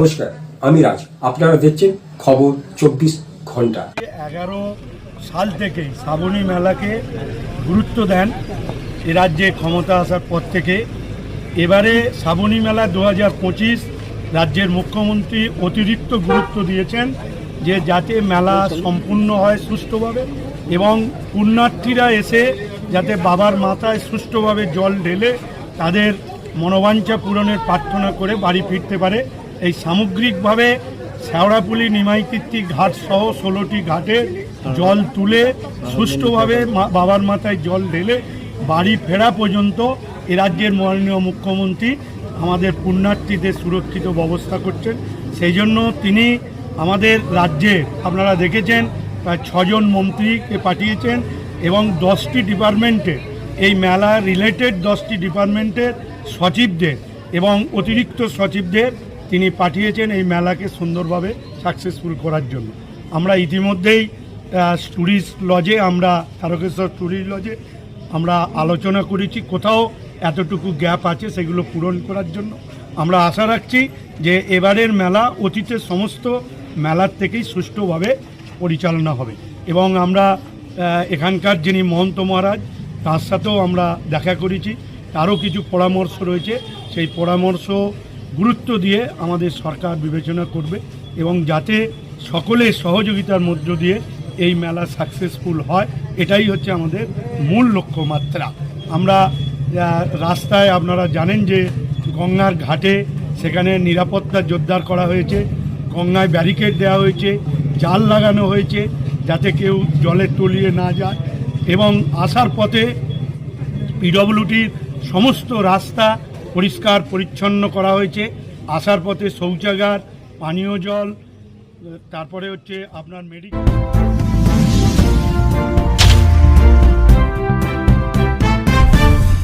নমস্কার, আমি রাজ। আপনারা দেখছেন খবর চব্বিশ ঘণ্টা। এগারো সাল থেকে শ্রাবণী মেলাকে গুরুত্ব দেন এ রাজ্যে ক্ষমতা আসার পর থেকে। এবারে শ্রাবণী মেলা দু হাজার পঁচিশ রাজ্যের মুখ্যমন্ত্রী অতিরিক্ত গুরুত্ব দিয়েছেন যে যাতে মেলা সম্পূর্ণ হয় সুষ্ঠুভাবে এবং পুণ্যার্থীরা এসে যাতে বাবার মাথায় সুষ্ঠুভাবে জল ঢেলে তাদের মনোবাঞ্ছা পূরণের প্রার্থনা করে বাড়ি ফিরতে পারে। এই সামগ্রিকভাবে শেওড়াপুলি নিমাইতিত্তি ঘাট সহ ষোলোটি ঘাটে জল তুলে সুষ্ঠুভাবে বাবার মাথায় জল ঢেলে বাড়ি ফেরা পর্যন্ত এ রাজ্যের মাননীয় মুখ্যমন্ত্রী আমাদের পুণ্যার্থীদের সুরক্ষিত ব্যবস্থা করছেন। সেই জন্য তিনি আমাদের রাজ্যে, আপনারা দেখেছেন, প্রায় ছজন মন্ত্রীকে পাঠিয়েছেন এবং দশটি ডিপার্টমেন্টে, এই মেলা রিলেটেড দশটি ডিপার্টমেন্টের সচিবদের এবং অতিরিক্ত সচিবদের তিনি পাঠিয়েছেন এই মেলাকে সুন্দরভাবে সাকসেসফুল করার জন্য। আমরা ইতিমধ্যেই ট্যুরিস্ট লজে আমরা, তারকেশ্বর ট্যুরিস্ট লজে আমরা আলোচনা করেছি, কোথাও এতটুকু গ্যাপ আছে সেগুলো পূরণ করার জন্য। আমরা আশা রাখছি যে এবারের মেলা অতীতের সমস্ত মেলার থেকেই সুষ্ঠুভাবে পরিচালনা হবে। এবং আমরা এখানকার যিনি মহন্ত মহারাজ, তার সাথেও আমরা দেখা করেছি। তারও কিছু পরামর্শ রয়েছে। সেই পরামর্শ গুরুত্ব দিয়ে আমাদের সরকার বিবেচনা করবে এবং যাতে সকলের সহযোগিতার মধ্য দিয়ে এই মেলা সাকসেসফুল হয়, এটাই হচ্ছে আমাদের মূল লক্ষ্যমাত্রা। আমরা রাস্তায় আপনারা জানেন যে গঙ্গার ঘাটে সেখানে নিরাপত্তা জোরদার করা হয়েছে, গঙ্গায় ব্যারিকেড দেওয়া হয়েছে, জাল লাগানো হয়েছে যাতে কেউ জলে তলিয়ে না যায় এবং আসার পথে পিডব্লিউডির সমস্ত রাস্তা পরিষ্কার পরিচ্ছন্ন করা হয়েছে। আসার পথে শৌচাগার পানীয় জল তারপরে হচ্ছে আপনার মেডিকেল